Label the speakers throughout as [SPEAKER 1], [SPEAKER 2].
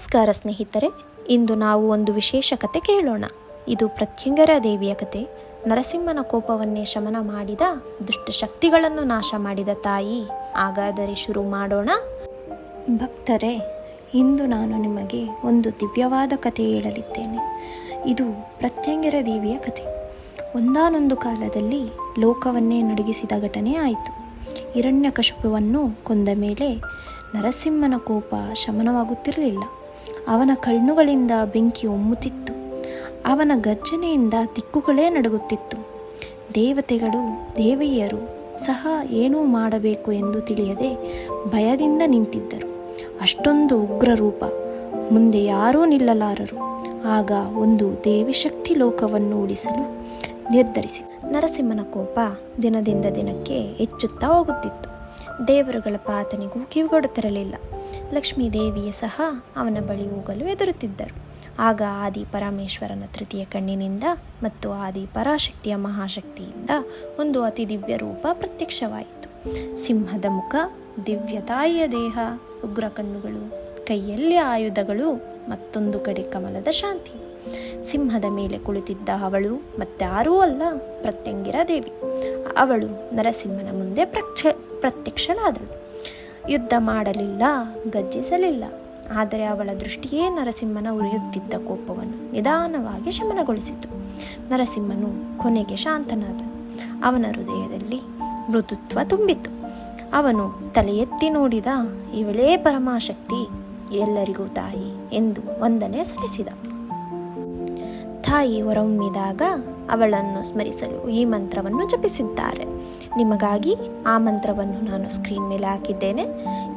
[SPEAKER 1] ನಮಸ್ಕಾರ ಸ್ನೇಹಿತರೆ, ಇಂದು ನಾವು ಒಂದು ವಿಶೇಷ ಕತೆ ಕೇಳೋಣ. ಇದು ಪ್ರತ್ಯಂಗರ ದೇವಿಯ ಕತೆ. ನರಸಿಂಹನ ಕೋಪವನ್ನೇ ಶಮನ ಮಾಡಿದ ದುಷ್ಟಶಕ್ತಿಗಳನ್ನು ನಾಶ ಮಾಡಿದ ತಾಯಿ. ಹಾಗಾದರೆ ಶುರು ಮಾಡೋಣ. ಭಕ್ತರೇ, ಇಂದು ನಾನು ನಿಮಗೆ ಒಂದು ದಿವ್ಯವಾದ ಕತೆ ಹೇಳಲಿದ್ದೇನೆ. ಇದು ಪ್ರತ್ಯಂಗರ ದೇವಿಯ ಕತೆ. ಒಂದಾನೊಂದು ಕಾಲದಲ್ಲಿ ಲೋಕವನ್ನೇ ನಡುಗಿಸಿದ ಘಟನೆ ಆಯಿತು. ಹಿರಣ್ಯಕಶುಪವನ್ನು ಕೊಂದ ಮೇಲೆ ನರಸಿಂಹನ ಕೋಪ ಶಮನವಾಗುತ್ತಿರಲಿಲ್ಲ. ಅವನ ಕಣ್ಣುಗಳಿಂದ ಬೆಂಕಿ ಒಮ್ಮುತ್ತಿತ್ತು. ಅವನ ಗರ್ಜನೆಯಿಂದ ದಿಕ್ಕುಗಳೇ ನಡುಗುತ್ತಿತ್ತು. ದೇವತೆಗಳು, ದೇವಿಯರು ಸಹ ಏನೂ ಮಾಡಬೇಕು ಎಂದು ತಿಳಿಯದೆ ಭಯದಿಂದ ನಿಂತಿದ್ದರು. ಅಷ್ಟೊಂದು ಉಗ್ರ ರೂಪ ಮುಂದೆ ಯಾರೂ ನಿಲ್ಲಲಾರರು. ಆಗ ಒಂದು ದೇವಿಶಕ್ತಿ ಲೋಕವನ್ನು ಉಳಿಸಲು ನಿರ್ಧರಿಸಿ ನರಸಿಂಹನ ಕೋಪ ದಿನದಿಂದ ದಿನಕ್ಕೆ ಹೆಚ್ಚುತ್ತಾ ಹೋಗುತ್ತಿತ್ತು. ದೇವರುಗಳ ಪಾತನಿಗೂ ಕಿವಿಗೊಡುತ್ತಿರಲಿಲ್ಲ ಲಕ್ಷ್ಮೀ ದೇವಿಯೇ ಸಹ ಅವನ ಬಳಿ ಹೋಗಲು ಎದುರುತ್ತಿದ್ದರು ಆಗ ಆದಿ ಪರಮೇಶ್ವರನ ತೃತೀಯ ಕಣ್ಣಿನಿಂದ ಮತ್ತು ಆದಿ ಪರಾಶಕ್ತಿಯ ಮಹಾಶಕ್ತಿಯಿಂದ ಒಂದು ಅತಿ ದಿವ್ಯ ರೂಪ ಪ್ರತ್ಯಕ್ಷವಾಯಿತು. ಸಿಂಹದ ಮುಖ, ದಿವ್ಯ ತಾಯಿಯ ದೇಹ, ಉಗ್ರ ಕಣ್ಣುಗಳು, ಕೈಯಲ್ಲಿ ಆಯುಧಗಳು, ಮತ್ತೊಂದು ಕಡೆ ಕಮಲದ ಶಾಂತಿ. ಸಿಂಹದ ಮೇಲೆ ಕುಳಿತಿದ್ದ ಅವಳು ಮತ್ತಾರೂ ಅಲ್ಲ, ಪ್ರತ್ಯಂಗಿರ ದೇವಿ. ಅವಳು ನರಸಿಂಹನ ಮುಂದೆ ಪ್ರಕ್ಷ ಪ್ರತ್ಯಕ್ಷಳಾದಳು ಯುದ್ಧ ಮಾಡಲಿಲ್ಲ ಗಜ್ಜಿಸಲಿಲ್ಲ ಆದರೆ ಅವಳ ದೃಷ್ಟಿಯೇ ನರಸಿಂಹನ ಉರಿಯುತ್ತಿದ್ದ ಕೋಪವನ್ನು ನಿಧಾನವಾಗಿ ಶಮನಗೊಳಿಸಿತು. ನರಸಿಂಹನು ಕೊನೆಗೆ ಶಾಂತನಾದನು. ಅವನ ಹೃದಯದಲ್ಲಿ ಮೃದುತ್ವ ತುಂಬಿತು. ಅವನು ತಲೆ ಎತ್ತಿ ನೋಡಿದ ಇವಳೇ ಪರಮಾಶಕ್ತಿ, ಎಲ್ಲರಿಗೂ ತಾಯಿ ಎಂದು ವಂದನೆ ಸಲ್ಲಿಸಿದ ತಾಯಿ ಹೊರಹೊಮ್ಮಿದಾಗ ಅವಳನ್ನು ಸ್ಮರಿಸಲು ಈ ಮಂತ್ರವನ್ನು ಜಪಿಸಿದ್ದಾರೆ. ನಿಮಗಾಗಿ ಆ ಮಂತ್ರವನ್ನು ನಾನು ಸ್ಕ್ರೀನ್ ಮೇಲೆ ಹಾಕಿದ್ದೇನೆ.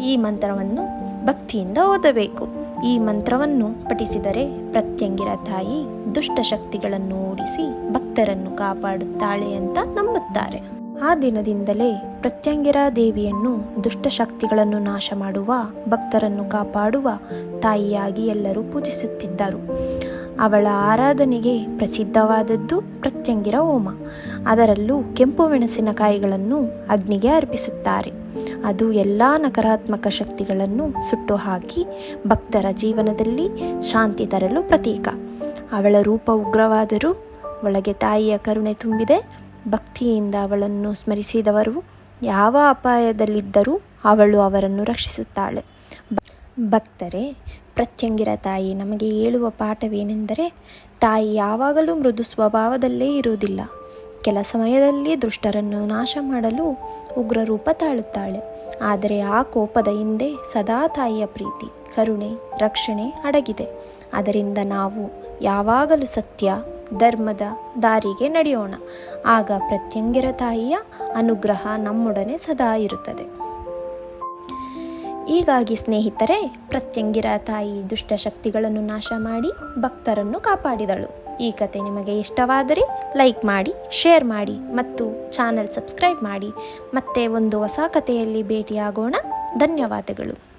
[SPEAKER 1] ಈ ಮಂತ್ರವನ್ನು ಭಕ್ತಿಯಿಂದ ಓದಬೇಕು. ಈ ಮಂತ್ರವನ್ನು ಪಠಿಸಿದರೆ ಪ್ರತ್ಯಂಗಿರ ತಾಯಿ ದುಷ್ಟಶಕ್ತಿಗಳನ್ನು ಓಡಿಸಿ ಭಕ್ತರನ್ನು ಕಾಪಾಡುತ್ತಾಳೆ ಅಂತ ನಂಬುತ್ತಾರೆ. ಆ ದಿನದಿಂದಲೇ ಪ್ರತ್ಯಂಗಿರ ದೇವಿಯನ್ನು ದುಷ್ಟಶಕ್ತಿಗಳನ್ನು ನಾಶ ಮಾಡುವ ಭಕ್ತರನ್ನು ಕಾಪಾಡುವ ತಾಯಿಯಾಗಿ ಎಲ್ಲರೂ ಪೂಜಿಸುತ್ತಿದ್ದರು. ಅವಳ ಆರಾಧನೆಗೆ ಪ್ರಸಿದ್ಧವಾದದ್ದು ಪ್ರತ್ಯಂಗಿರ ಹೋಮ. ಅದರಲ್ಲೂ ಕೆಂಪು ಮೆಣಸಿನಕಾಯಿಗಳನ್ನು ಅಗ್ನಿಗೆ ಅರ್ಪಿಸುತ್ತಾರೆ. ಅದು ಎಲ್ಲ ನಕಾರಾತ್ಮಕ ಶಕ್ತಿಗಳನ್ನು ಸುಟ್ಟು ಹಾಕಿ ಭಕ್ತರ ಜೀವನದಲ್ಲಿ ಶಾಂತಿ ತರಲು ಪ್ರತೀಕ. ಅವಳ ರೂಪ ಉಗ್ರವಾದರೂ ಒಳಗೆ ತಾಯಿಯ ಕರುಣೆ ತುಂಬಿದೆ. ಭಕ್ತಿಯಿಂದ ಅವಳನ್ನು ಸ್ಮರಿಸಿದವರು ಯಾವ ಅಪಾಯದಲ್ಲಿದ್ದರೂ ಅವಳು ಅವರನ್ನು ರಕ್ಷಿಸುತ್ತಾಳೆ. ಭಕ್ತರೇ ಪ್ರತ್ಯಂಗಿರ ತಾಯಿ, ನಮಗೆ ಹೇಳುವ ಪಾಠವೇನೆಂದರೆ, ತಾಯಿ ಯಾವಾಗಲೂ ಮೃದು ಸ್ವಭಾವದಲ್ಲೇ ಇರುವುದಿಲ್ಲ. ಕೆಲ ಸಮಯದಲ್ಲಿ ದುಷ್ಟರನ್ನು ನಾಶ ಮಾಡಲು ಉಗ್ರ ರೂಪ ತಾಳುತ್ತಾಳೆ. ಆದರೆ ಆ ಕೋಪದ ಹಿಂದೆ ಸದಾ ತಾಯಿಯ ಪ್ರೀತಿ, ಕರುಣೆ, ರಕ್ಷಣೆ ಅಡಗಿದೆ. ಅದರಿಂದ ನಾವು ಯಾವಾಗಲೂ ಸತ್ಯ, ಧರ್ಮದ ದಾರಿಗೆ ನಡೆಯೋಣ. ಆಗ ಪ್ರತ್ಯಂಗಿರ ತಾಯಿಯ ಅನುಗ್ರಹ ನಮ್ಮೊಡನೆ ಸದಾ ಇರುತ್ತದೆ. ಹೀಗಾಗಿ ಸ್ನೇಹಿತರೆ, ಪ್ರತ್ಯಂಗಿರ ತಾಯಿ ದುಷ್ಟಶಕ್ತಿಗಳನ್ನು ನಾಶ ಮಾಡಿ ಭಕ್ತರನ್ನು ಕಾಪಾಡಿದಳು. ಈ ಕತೆ ನಿಮಗೆ ಇಷ್ಟವಾದರೆ ಲೈಕ್ ಮಾಡಿ, ಶೇರ್ ಮಾಡಿ ಮತ್ತು ಚಾನಲ್ ಸಬ್ಸ್ಕ್ರೈಬ್ ಮಾಡಿ. ಮತ್ತೆ ಒಂದು ಹೊಸ ಕಥೆಯಲ್ಲಿ ಭೇಟಿಯಾಗೋಣ. ಧನ್ಯವಾದಗಳು.